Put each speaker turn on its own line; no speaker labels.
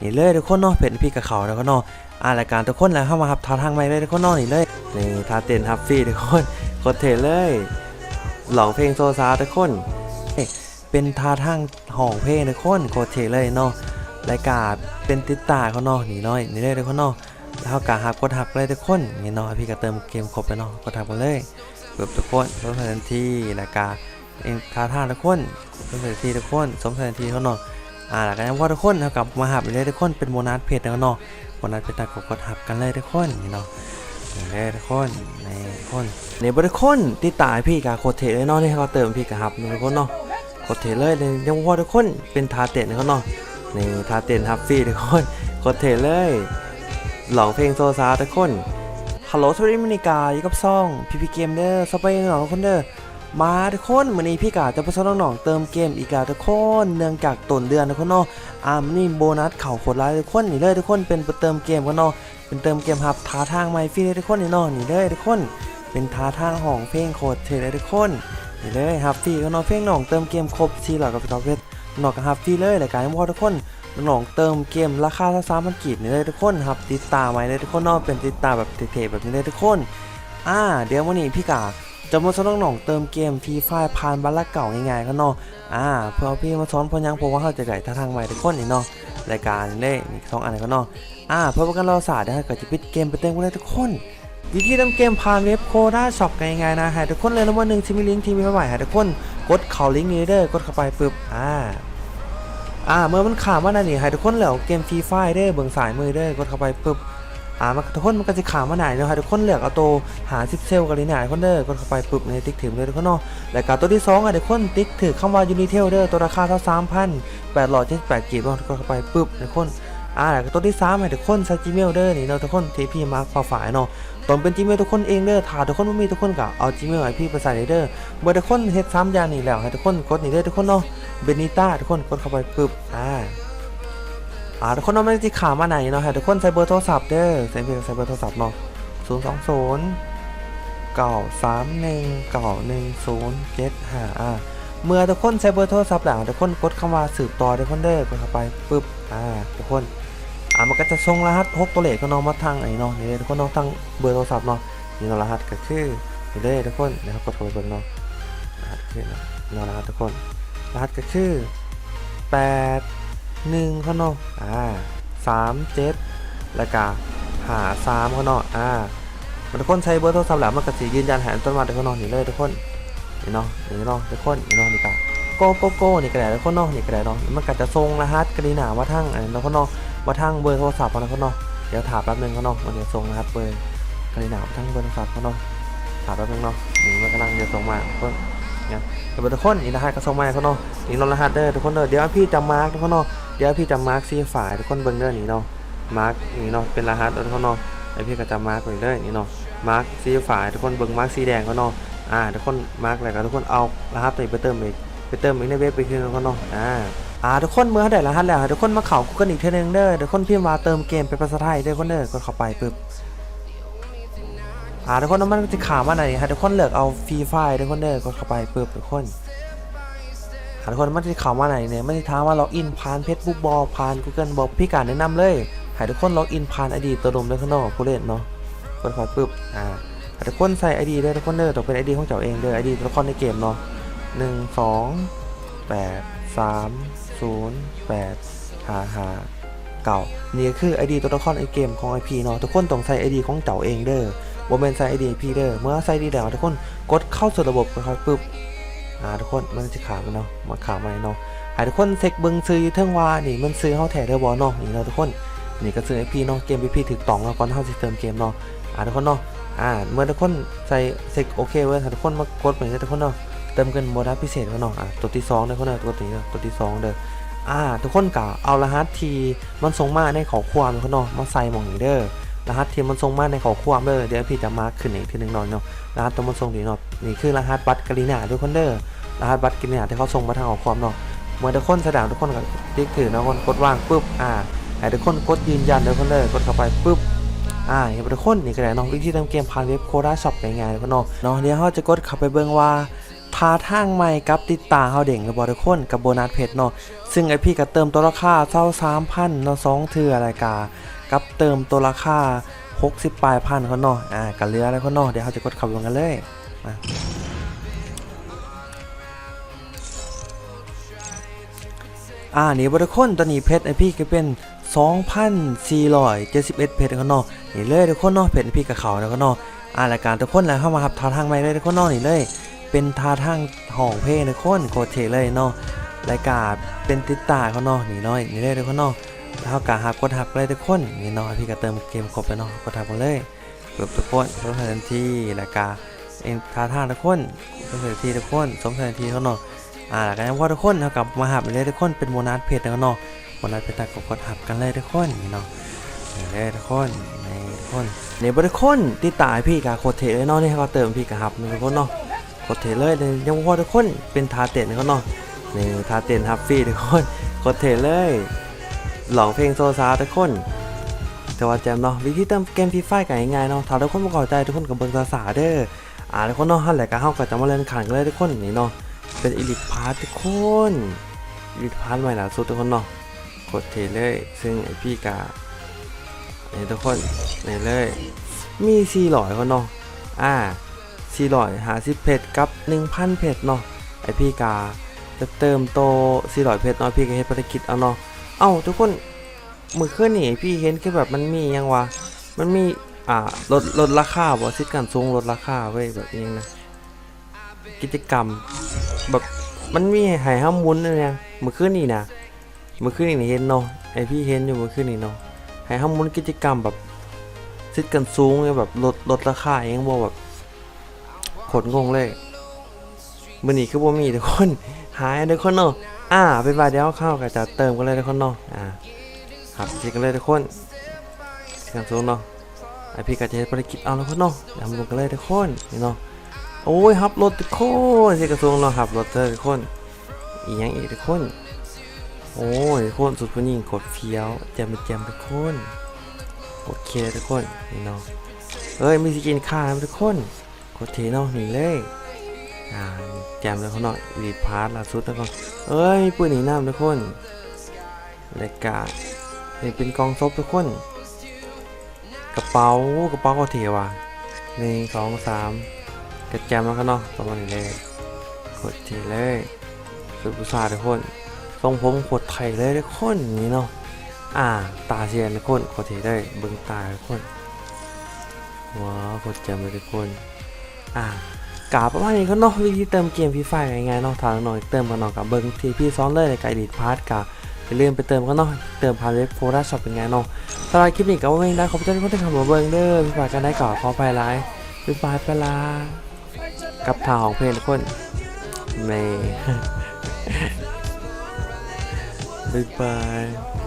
นี่เลยทุกคนเนาะเพจพี่กับเขาแล้วก็เนาะอ่ารายการทุกคนแล้วเข้ามาครับทาทางใหม่เลยทุกคนเนาะนี่เลยนี่ทาเต้นทับฟรีทุกคนกดเทเลยหลองเพลงโซซาทุกคนเอ๊ะเป็นท่าทางห้องเพลงทุกคนกดเทเลยเนาะรายการเป็นติดตาเขาเนาะนี่น้อยนี่เลยทุกคนเนาะแล้วกาหักกดหักเลยทุกคนนี่เนาะพี่ก็เติมเกมครบไปเนาะกดหักไปเลยเปิดทุกคนสมทันทีรายการเองท่าทางทุกคนสมทันทีทุกคนสมทันทีเขาเนาะ อ่าแล้วก็ยังว่าทุกคนเท่ากับมาหับเลยทุกคนเป็นโบนัสเพจเนาะโบนัสเพจต่ากกดหับกันเลยทุกคนนี่เนาะเลยทุกคนในทุกคนในบริคนที่ตายพี่กับโคตรเทเลยเนาะนี่เขาเติมพี่กับหับทุกคนเนาะโคตรเทเลยเลยยังว่าทุกคนเป็นทาเต้นเขาเนาะนี่ทาเต้นฮับฟรีทุกคนโคตรเทเลยหลองเพลงโซซาทุกคนฮัลโหลสวัสดีมินิกาอยู่กับซ่องพีพีเกมเด้อสบายดีเนาะทุกคนเด้อ มาทุกคนวันนี้พี่กาจะไปสอนน้องๆเติมเกมอีกแล้วทุกคนเนื่องจากต้นเดือนทุกคนเนาะอ่ามันนี่โบนัสเข่าโคตรร้ายทุกคนนี่เลยทุกคนเป็นเติมเกมกันเนาะเป็นเติมเกมหับท้าทางไมฟรีเลยทุกคนนี่เนาะนี่เลยทุกคน เป็นท้าทางของเพลงโคตรเท่เลยทุกคนนี่เลยฮับฟรีก็เนาะเพลงน้องเติมเกมครบซีหลักกับพี่ท็อปเพชรน้องกับฮับฟรีเลยรายการให้พอทุกคนน้องเติมเกมราคาละสามพันกีบนี่เลยทุกคนครับติดตามไว้เลยทุกคนเนาะเป็นติดตามแบบเท่ๆแบบนี้เลยทุกคนอ่าเดี๋ยววันนี้พี่กา จะมาสอนน้องๆเติมเกมฟรีไฟผ่านบัลลังก์เก่าง่ายๆก็เนาะอ่าเพื่อพี่มาสอนพอยังเพว่าเขาจะได้ท่าทางใหม่ทุกคนนี่เนาะรายการเล่มีสองอันก็เนาะอ่าเพื่อประกันเราศาสตร์นะก็จะปิดเกมไปเต็มกันเลยทุกคนวิธีเติมเกมผ่านเว็บโคด้าช็อปง่ายๆนะให้ทุกคนเลยแล้ววันหนึ่งที่มีลิงก์ที่มีไว้ให้ทุกคนกดเข้าลิงก์นี้เด้อกดเข้าไปปึ๊บอ่าอ่าเมื่อมันขามาได้นี่ให้ทุกคนเหลือเกมฟรีไฟเด้อเบิ่งสายมือเด้อกดเข้าไปปึ๊บ อ่ามันทุกคนมันก็จะขาวมาไหนเนาะครับทุกคนเลือกเอาตัวหาซิปเซลกันเลยเนี่ยทุกคนเด้อกดเข้าไปปุ๊บในติ๊กถึงเลยทุกคนเนาะแล้วก็ตัวที่สองอะทุกคนติ๊กถือคำว่ายูนิเทลเด้อตัวราคาเท่าสามพันแปดร้อยเจ็ดสิบแปดกีบเนาะกดเข้าไปปุ๊บทุกคนอ่าแล้วก็ตัวที่สามให้ทุกคนใช้ Gmail เด้อนี่เนาะทุกคนที่พี่มาร์คฝ่าฝายเนาะตนเป็น Gmail ทุกคนเองเด้อถ้าทุกคนไม่มีทุกคนก็เอา Gmail ให้พี่ไปใส่เด้อเมื่อทุกคนเฮ็ดซ้ำอย่างนี้แล้วให้ทุกคนกดนี่เด้อทุกคนเนาะเบนิต้าทุกคนกดเข้าไปปุ๊บอ่า อ่าทุกคนเอาไม่ที่ขามาไหนเนาะให้ทุกคนใส่เบอร์โทรศัพท์เด้อใส่เพียงใส่เบอร์โทรศัพท์เนาะศูนย์สองศูนย์เก้าสามหนึ่งเก้าหนึ่งศูนย์เจ็ดห้าอ่าเมื่อทุกคนใส่เบอร์โทรศัพท์แล้วทุกคนกดคำว่าสืบต่อทุกคนเด้อกดเข้าไปปุ๊บอ่าทุกคนอ่ามันก็จะส่งรหัสหกตัวเลขก็น้องมาทางไอ้เนาะนี่เลยทุกคนน้องทางเบอร์โทรศัพท์เนาะนี่เนาะรหัสก็คือนี่เลยทุกคนนะครับกดเข้าไปเบอร์เนาะรหัสคือเนาะเนาะรหัสทุกคนรหัสก็คือแปด หนึ่งเขาเนาะอ่าสามเจ็ดแล้วก็หาสามเขาเนาะอ่ามันทุกคนใช้เบอร์โทรศัพท์แล้วมันก็สิยืนยันหนต้นมาทุกคนเนาะนี่เลยทุกคนนี่เนาะนี่เนาะทุกคนนี่เนาะนี่ก็โกโกโก้นี่ก็ได้ทุกคนเนาะนี่ก็ได้เนาะมันก็จะส่งรหัสกระดิ่งหนามาทั้งอันนั้นเขาเนาะมาทั้งเบอร์โทรศัพท์เขาเนาะเขาเนาะเดี๋ยวถามแป๊บนึงเขาเนาะมันจะส่งรหัสเบอร์กระดิ่งหนามาทั้งเบอร์โทรศัพท์เขาเนาะถามแป๊บนึงเนาะนี่มันกำลังจะส่งมาทุกคนเนี่ยแต่ทุกคนนี่รหัสก็ส่งมาให้เขาเนาะนี่รหัสเด้อทุกคนเด้อเดี๋ยวพี่จะมาร์กทุกคนเนาะ เดี๋ยวพี่จะมาร์กซีฝ่ายทุกคนเบิ่งเด้อนี่เนาะมาร์กนี่เนาะเป็นรหัสทุกคนเนาะไอพี่ก็จะมาร์กไว้เลยนี่เนาะมาร์กซีฝ่ายทุกคนเบิ่งมาร์กสีแดงเขาเนาะอ่าทุกคนมาร์กอะไรกันทุกคนเอารหัสไปเติมอีกไปเติมอีกในเว็บไปคืนเขาเนาะอ่าอ่าทุกคนเมื่อได้รหัสแล้วทุกคนมาเข่ากูกันอีกเทอนึงเด้อทุกคนพิมพ์มาเติมเกมเป็นภาษาไทยเด้อคนเด้อกดเข้าไปปึ๊บอ่าทุกคนมันจะขามาไหนให้ทุกคนเลือกเอาฟรีไฟล์ทุกคนเด้อกดเข้าไปปึ๊บทุกคน ทุกคนมันจะเข้ามาไหนเนี่ยไม่ได้ถามว่าล็อกอินผ่าน Facebook บอลผ่าน Google บอกพี่การแนะนำเลยให้ทุกคนล็อกอินผ่านไอดีตัวดมด้วยข้างนอกผู้เล่นเนาะกดเข้าไปปุ๊บอ่าให้ทุกคนใส่ไอดีได้ทุกคนเด้อต้องเป็นไอดีของเจ้าเองเด้อไอดีตัวละครในเกมเนาะหนึ่งสองแปดสามศูนย์แปดหาหาเก่านี่คือไอดีตัวละครในเกมของไอพีเนาะทุกคนต้องใส่ไอดีของเจ้าเองเด้อบ่แม่นใส่ไอดีพีเด้อเมื่อใส่ดีแล้วทุกคนกดเข้าสู่ระบบนะครับปุ๊บ อ่าทุกคนมันจะขามันเนาะมาขามันเนาะให้ทุกคนเซ็กเบิงซื้อเทิงว่านี่มันซื้อเฮาแท้เด้อบ่เนาะนี่เนาะทุกคนนี่ก็ซื้อไอพีเนาะเกมพีพีถูกตองแล้วก่อนเฮาสิเติมเกมเนาะอ่าทุกคนเนาะอ่าเมื่อทุกคนใส่เซ็กโอเคเว้ยทุกคนมากดไปเลยทุกคนเนาะเติมเงินโบนัสพิเศษก็เนาะอ่าตัวที่สองเด้อคนเนาะตัวที่ตัวที่สองเด้ออ่าทุกคนกะเอารหัสทีมันส่งมาในข้อความเขาเนาะมาใส่หม่องนี้เด้อรหัสทีมันส่งมาในข้อความเด้อเดี๋ยวพี่จะมาขึ้นอีกทีนึงหน่อยเนาะรหัสตัวมันส่งดีเนาะ นี่คือรหัสบัตรกรีนาทุกคนเด้อรหัสบัตรกินเนียที่เขาส่งมาทางออกความเนาะเมื่อทุกคนแสดงทุกคนก็ติ๊กถือนะคนกดว่างปุ๊บอ่าให้ทุกคนกดยืนยันทุกคนเลยกดเข้าไปปุ๊บอ่าเห็นทุกคนนี่ก็ได้เนาะวิธีเติมเกมผ่านเว็บโคด้าช็อปง่ายๆทุกคนเนาะเนาะเดี๋ยวเขาจะกดเข้าไปเบิ่งว่าทาทางใหม่กับติดตาเฮาเด้งกับบอทุกคนกับโบนัสเพชรเนาะซึ่งไอพี่ก็เติมตัวราคาเท่า3,000เนาะสองเทื่อรายกากับเติมตัวราคา60ปลายพันเขาเนาะอ่ากันเลือแล้วเขาเนาะเดี๋ยวเขาจะกดขับลงกันเลย มาอ่านี่บทุกคนตอนนี้เพชรไอพี่ก็เป็น 2,471 เพชรเขาเนาะนี่เลยทุกคนเนาะเพชรไอพี่กับเขาแล้วก็เนาะอ่ารายการทุกคนแล้วเข้ามาครับทาทางใหม่เลยทุกคนเนาะนี่เลย เป็นทาทางห้องเพลงทุกคนโคตรเทเลยเนาะรายการเป็นติดตาเขาเนาะนี่เนาะนี่เลยทุกคนเนาะแล้ากาหับกดหับเลยทุกคนนี่เนาะพี่ก็เติมเกมครบแล้วเนาะกดหับกันเลยเปิดทุกคนสมทันทีรายการ เองทาท่าทุกคนสมทันทีทุกคนสมทันทีเขาเนาะอ่าแล้วก็ยังว่าทุกคนเขากลับมาหับเลยทุกคนเป็นโมนัสเพจแล้วเนาะโมนัสเพจตัดกดหับกันเลยทุกคนเนาะเลยทุกคนในทุกคนนี่บทุกคนติดตาให้พี่กาโคเทเลยเนาะนี่เขาเติมพี่กาหับทุกคนเนาะกดเทเลยเลยยังพอทุกคนเป็นทาเต้นเขาเนาะนี่ทาเต้นฮับฟรีทุกคนกดเทเลยหลองเพลงโซซาทุกคนแต่ว่าแจมเนาะวิธีเติมเกมฟรีไฟกันง่ายๆเนาะถ้าทุกคนบ่เข้าใจทุกคนกับเบิ่งภาษาเด้อ อ่าทุกคนเนาะหั่นแหละก็เฮาก็จะมาเล่นขันกันเลยทุกคนนี่เนาะเป็นอีลิทพาร์ททุกคนอีลิทพาร์ทใหม่ล่าสุดทุกคนเนาะกดเทเลย ซึ่งไอพี่กานี่ทุกคนนี่เลย มี400คนเนาะอ่า400หา10เพชรกับ1,000เพชรเนาะไอพี่กาจะเติมโต400เพชรเนาะพี่ก็เฮ็ดภารกิจเอาเนาะเอ้าทุกคนมือเคลื่อนนี่พี่เห็นคือแบบมันมียังวะมันมี อ่าลดลดราคาบ่ซิดกันสูงลดราคาเว้ยแบบนี้นะ กิจกรรม แบบมันมีให้ห้ามมุนอะเนี่ยมือเคลื่อนนี่นะมือเคลื่อนนี่เห็นเนาะไอพี่เห็นอยู่มือเคลื่อนนี่เนาะให้ห้ามมุนกิจกรรมแบบซิดกันสูงเนี่ยแบบลดลดราคาเองบ่แบบขนงงเลยมือนี้คือบ่มีทุกคนหายทุกคนเนาะอ่าเป็นว่าเดี๋ยวเข้าก็จะเติมกันเลยทุกคนเนาะอ่าครับเช็คกันเลยทุกคนเช็คกันสูงเนาะ ไอพี่ก็จะเฮ็ดภารกิจเอาแล้วคนเนาะทำลงกันเลยทุกคนนี่เนาะโอ้ยฮับรถทุกคนเช็คกันสูงเนาะฮับรถเลยทุกคนอีหยังอีกทุกคนโอ้ยทุกคนสุดผู้หญิงกดเฟี้ยวแจมเป็นแจมทุกคนโอเคทุกคนนี่เนาะเอ้ยมีสกินค่านะทุกคนโคตรเทเนาะนี่เลยอ่าแจมแล้วเขาเนาะรีดพาร์ทล่าสุดแล้วก็เอ้ยมีปืนหนีน้ำทุกคนรายการนี่เป็นกองซบทุกคน กระเป๋ากระเป๋าก็เทว่ะหนึ่งสองสามกระแจมแล้วก็เนาะประมาณนี้เลยโคตรเทเลยสุดผู้ชายทุกคนทรงผมโคตรไทยเลยทุกคนนี่เนาะอ่า ตาเซียนทุกคนโคตรเทเลยเบิ่งตาทุกคนว้าวกดแจมเลยทุกคนอ่ากาประมาณนี้ก็เนาะวิธีเติมเกมฟรีไฟง่ายๆเนาะทางหน่อยเติมกันหน่อยกับเบิ้งทีพี่ซ้อนเลยในไกด์ดีดพาร์ทกับไปเรื่มไปเติมกันเนาะเติมผ่านเว็บโฟร์ดช็อปเป็นไงเนาะ สำหรับคลิปนี้ก็ว่าไม่ได้ขอบคุณทุกคนที่เข้ามาเบิ้งเด้อพี่ฝากกันได้ก่อนขอไปไลฟ์พี่ฝากไปลากับทางของเพลงทุกคนเมย์บ๊ายบาย